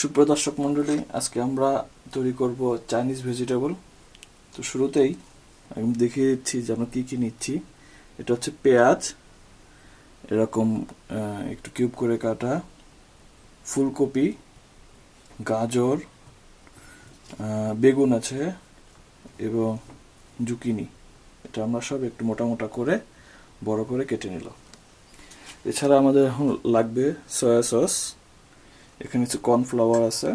সুপ্রিয় দর্শক মণ্ডলী, আজকে আমরা তৈরি করব চাইনিজ ভেজিটেবল তো শুরুতেই আমি দেখিয়ে দিচ্ছি যে আমরা কী কী নিচ্ছি। এটা হচ্ছে পেঁয়াজ, এরকম একটু কিউব করে কাটা, ফুলকপি, গাজর বেগুন আছে এবং জুকিনি। এটা আমরা সব একটু মোটা মোটা করে বড় করে কেটে নিলাম। এছাড়া আমাদের এখন লাগবে সয়া সস। এখানে হচ্ছে কর্নফ্লাওয়ার আছে।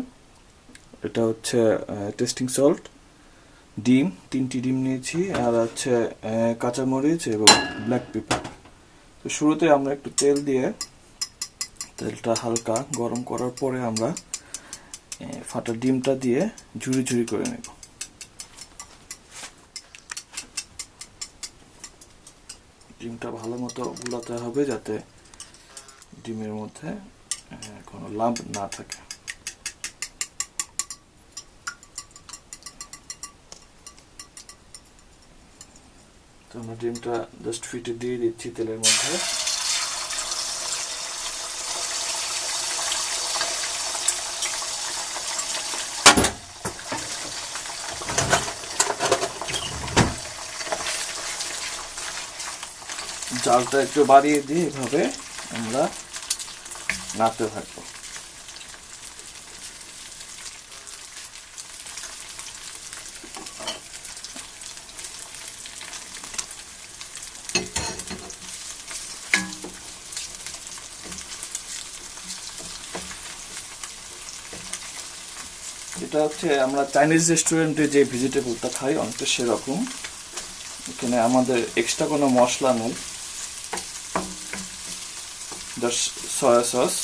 এটা হচ্ছে টেস্টিং সল্ট। ডিম, তিনটি ডিম নিয়েছি, আর হচ্ছে কাঁচামরিচ এবং ব্ল্যাক পেপার। তো শুরুতে আমরা একটু তেল দিয়ে তেলটা হালকা গরম করার পরে আমরা ফাটা ডিমটা দিয়ে ঝুরি ঝুরি করে নেব। ডিমটা ভালো মতো গুলাতে হবে যাতে ডিমের মধ্যে কোনো লাভ না থাকে তো আমরা ডিমটা জাস্ট ফিটে দিয়ে দিচ্ছি তেলের মধ্যে। জালটা একটু বাড়িয়ে দিয়ে এভাবে আমরা নাড়তে থাকব এটা হচ্ছে আমরা চাইনিজ রেস্টুরেন্টে যে ভেজিটেবলটা খাই, অনেকটা সেরকম। এখানে আমাদের এক্সট্রা কোনো মশলা নেই। জাস্ট সয়া সস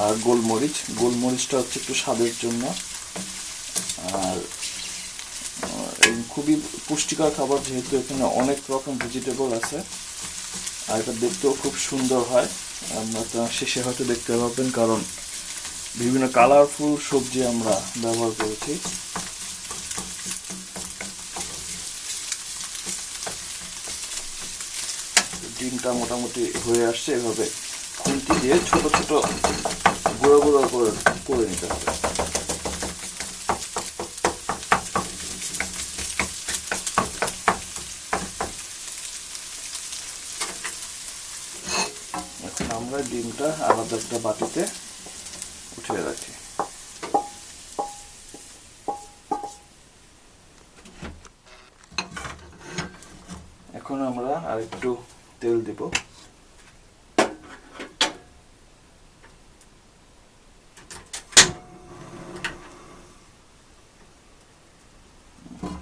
আর গোলমরিচ। গোলমরিচটা হচ্ছে একটু স্বাদের জন্য। আর খুবই পুষ্টিকর খাবার যেহেতু এখানে অনেক রকম ভেজিটেবল আছে। আর এটা দেখতেও খুব সুন্দর হয়। আপনারা শেষে হয়তো দেখতে পাবেন কারণ বিভিন্ন কালারফুল সবজি আমরা ব্যবহার করেছি। ডিমটা মোটামুটি হয়ে আসছে এভাবে। দিয়ে ছোট ছোট গুঁড়ো গুঁড়ো করে করে নিতে হবে। এখন আমরা ডিমটা আলাদা একটা বাটিতে উঠিয়ে রাখি। এখন আমরা আরেকটু তেল দিব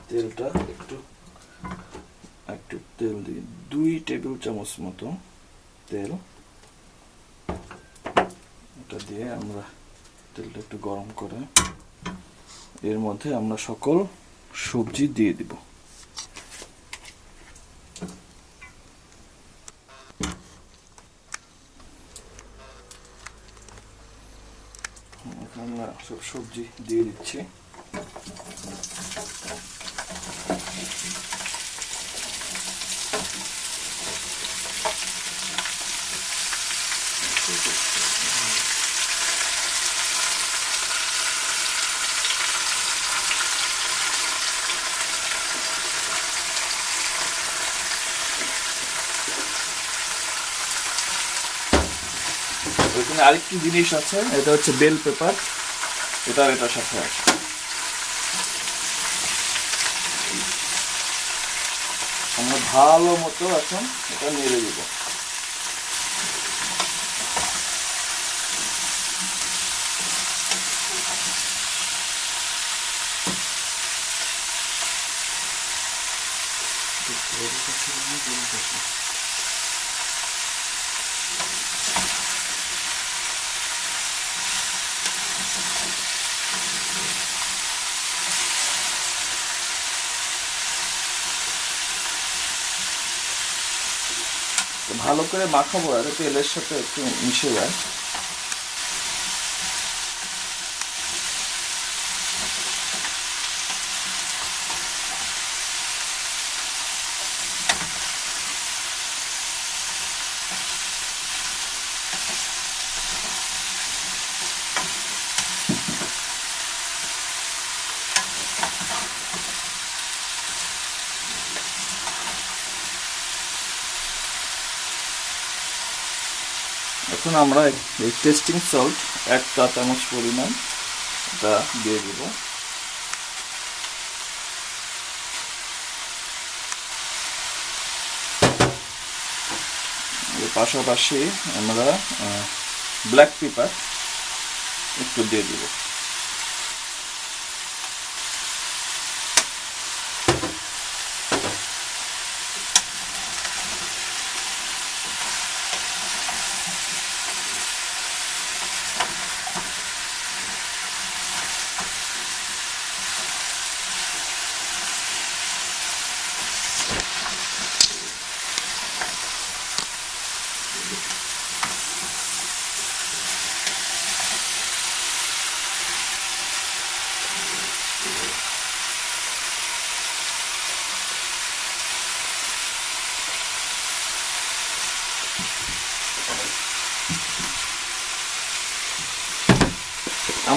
তেলটা একটু একটু তেল দিই দুই টেবিল চামচ মতো তেল। এটা দিয়ে আমরা তেলটা একটু গরম করে এর মধ্যে আমরা সকল সবজি দিয়ে দিব। আমরা সব সবজি দিয়ে দিচ্ছি। এখানে আরেকটি জিনিস আছে, এটা হচ্ছে বেল পেপার। এটা এটার সাথে আছে। আমরা ভালো মতো এখন এটা নেড়ে দিব। তো ভালো করে মাখাবো আর তেলের সাথে একটু মিশে যায় এখন আমরা এই টেস্টিং সল্ট এক চা চামচ পরিমাণ এটা দিয়ে দেব। পাশাপাশি আমরা ব্ল্যাক পেপার একটু দিয়ে দিব।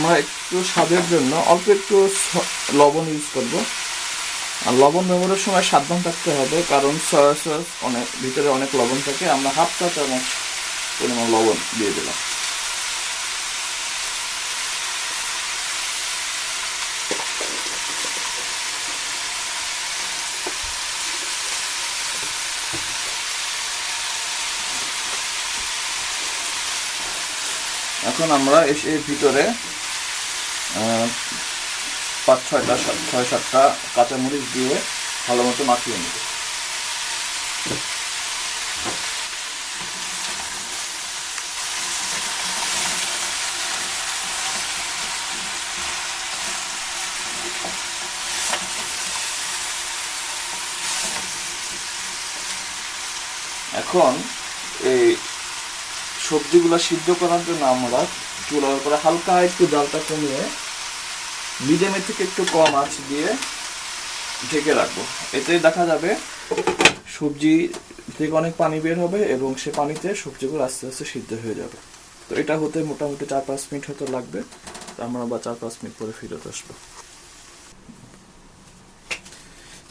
আমরা একটু স্বাদের জন্য অল্প একটু লবণ ইউজ করব। আর লবণ ব্যবহারের সময় সাবধান থাকতে হবে কারণ সয়া সস অনেক, ভিতরে অনেক লবণ থাকে। আমরা হাফ চা চামচ পরিমাণ লবণ দিয়ে দিলাম। এখন আমরা এসে ভিতরে পাঁচ ছয়টা ছয় সাতটা কাঁচামরিচ দিয়ে ভালো মতো মাখিয়ে নেব। এখন এই সবজিগুলো সিদ্ধ করার জন্য আমরা চুলার উপরে হালকা একটু জালটা কমিয়ে মিডিয়ামের থেকে একটু কম আঁচ দিয়ে ঢেকে রাখব। এতে দেখা যাবে সবজি থেকে অনেক পানি বের হবে এবং সে পানিতে সবজিগুলো আস্তে আস্তে সিদ্ধ হয়ে যাবে। তো এটা হতে মোটামুটি চার পাঁচ মিনিট হয়তো লাগবে। আমরা আবার চার পাঁচ মিনিট পরে ফিরত আসব।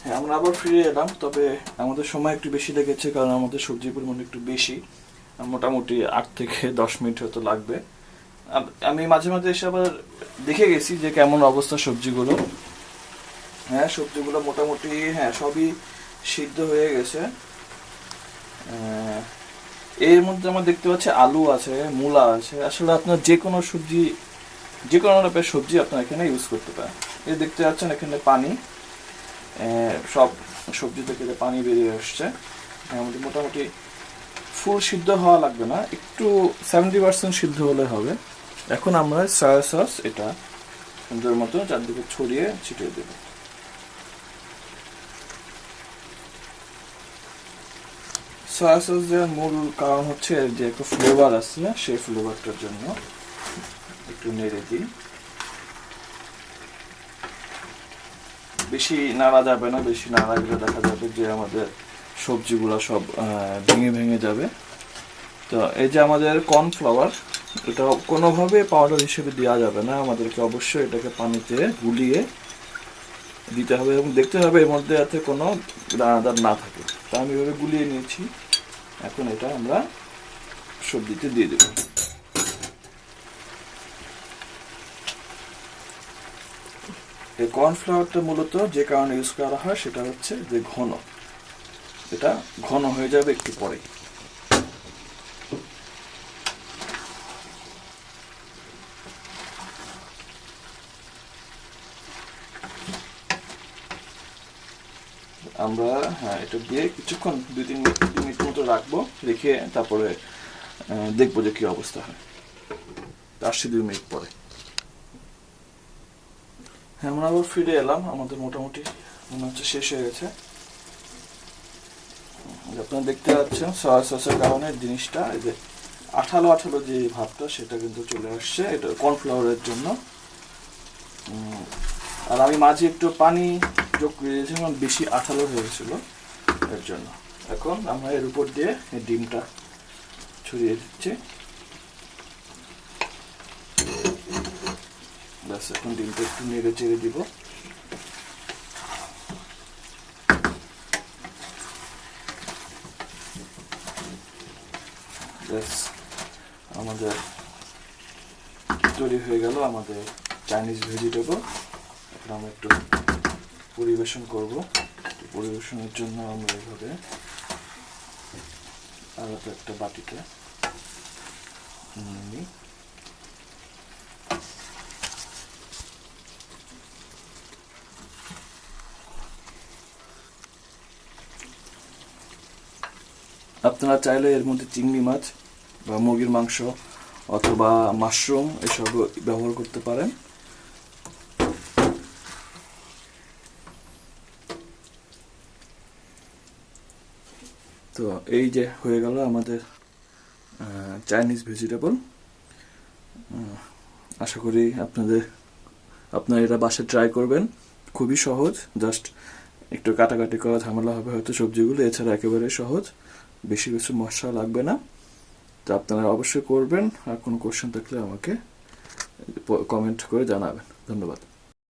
হ্যাঁ আমরা আবার ফিরে এলাম, তবে আমাদের সময় একটু বেশি লেগেছে কারণ আমাদের সবজির পরিমাণ একটু বেশি। মোটামুটি আট থেকে দশ মিনিট হয়তো লাগবে। আম- মাঝে মাঝে এসে আবার দেখে গেছি যে কেমন অবস্থা সবজিগুলো। হ্যাঁ সবজিগুলো মোটামুটি হ্যাঁ সবই সিদ্ধ হয়ে গেছে। এর মধ্যে আমরা দেখতে পাচ্ছি আলু আছে, মূলা আছে। আসলে আপনার যে কোনো সবজি, যে কোনো টাইপের সবজি আপনার এখানে ইউজ করতে পারেন। এই দেখতে পাচ্ছেন এখানে পানি। সব সবজি থেকে পানি বেরিয়ে আসছে। আমাদের মোটামুটি ফুল সিদ্ধ হওয়া লাগবে না। একটু সেভেন্টি পার্সেন্ট সিদ্ধ হলে হবে। এখন আমরা সয়া সস এটা সুন্দর মতো চারদিকে ছড়িয়ে ছিটিয়ে দেব। সয়া সস দেওয়ার মূল কারণ হচ্ছে যে একটা ফ্লেভার আছে সেই ফ্লেভারটার জন্য একটু নেড়ে দিই। বেশি নাড়া যাবে না, বেশি নাড়া গেলে দেখা যাবে যে আমাদের সবজিগুলো সব ভেঙে ভেঙে যাবে। তো এই যে আমাদের কর্নফ্লাওয়ার এটা কোনোভাবে পাউডার হিসেবে দেওয়া যাবে না। আমাদেরকে অবশ্যই এটাকে পানিতে গুলিয়ে দিতে হবে এবং দেখতে হবে এর মধ্যে যাতে কোনো দানাদার না থাকে। তা আমি এভাবে গুলিয়ে নিয়েছি। এখন এটা আমরা সবজিতে দিয়ে দেবো। এই কর্নফ্লাওয়ারটা মূলত যে কারণে ইউজ করা হয় সেটা হচ্ছে যে ঘন। এটা ঘন হয়ে যাবে একটু পরেই। আমরা হ্যাঁ এটা দিয়ে কিছুক্ষণ, দুই তিন মিনিট মতো রাখব, রেখে তারপরে দেখব যে কি অবস্থা হয়। আসছি দুই মিনিট পরে। হ্যাঁ আমরা আবার ফিরে এলাম। আমাদের মোটামুটি মনে হচ্ছে শেষ হয়ে গেছে। আপনারা দেখতে পাচ্ছেন, সয়া সসের কারণে জিনিসটা, এই যে আঠালো আঠালো যে ভাবটা, সেটা কিন্তু চলে আসছে। এটা কর্নফ্লাওয়ারের জন্য। আর আমি মাঝে একটু পানি যোগ করে দিয়েছিলাম বেশি আঠালো হয়ে গেছিল এর জন্য। এখন আমরা এর উপর দিয়ে ডিমটা ছড়িয়ে দিচ্ছি। ব্যাস, এখন ডিমটা একটু নেড়ে চেড়ে দিব। ব্যাস, আমাদের তৈরি হয়ে গেল আমাদের চাইনিজ ভেজিটেবল এখন আমরা একটু পরিবেশন করব। পরিবেশনের জন্য আমরা এভাবে আলাদা একটা বাটিতে নিয়ে নিই। আপনারা চাইলে এর মধ্যে চিংড়ি মাছ বা মুরগির মাংস অথবা মাশরুম এসব ব্যবহার করতে পারেন। তো এই যে হয়ে গেল আমাদের চাইনিজ ভেজিটেবল আশা করি আপনাদের, আপনারা এটা বাসে ট্রাই করবেন। খুবই সহজ জাস্ট একটু কাটাকাটি করা ঝামেলা হবে হয়তো সবজিগুলো, এছাড়া একেবারে সহজ। বেশি কিছু মশলা লাগবে না। তো আপনারা অবশ্যই করবেন, আর কোনো কোশ্চেন থাকলে আমাকে কমেন্ট করে জানাবেন। ধন্যবাদ।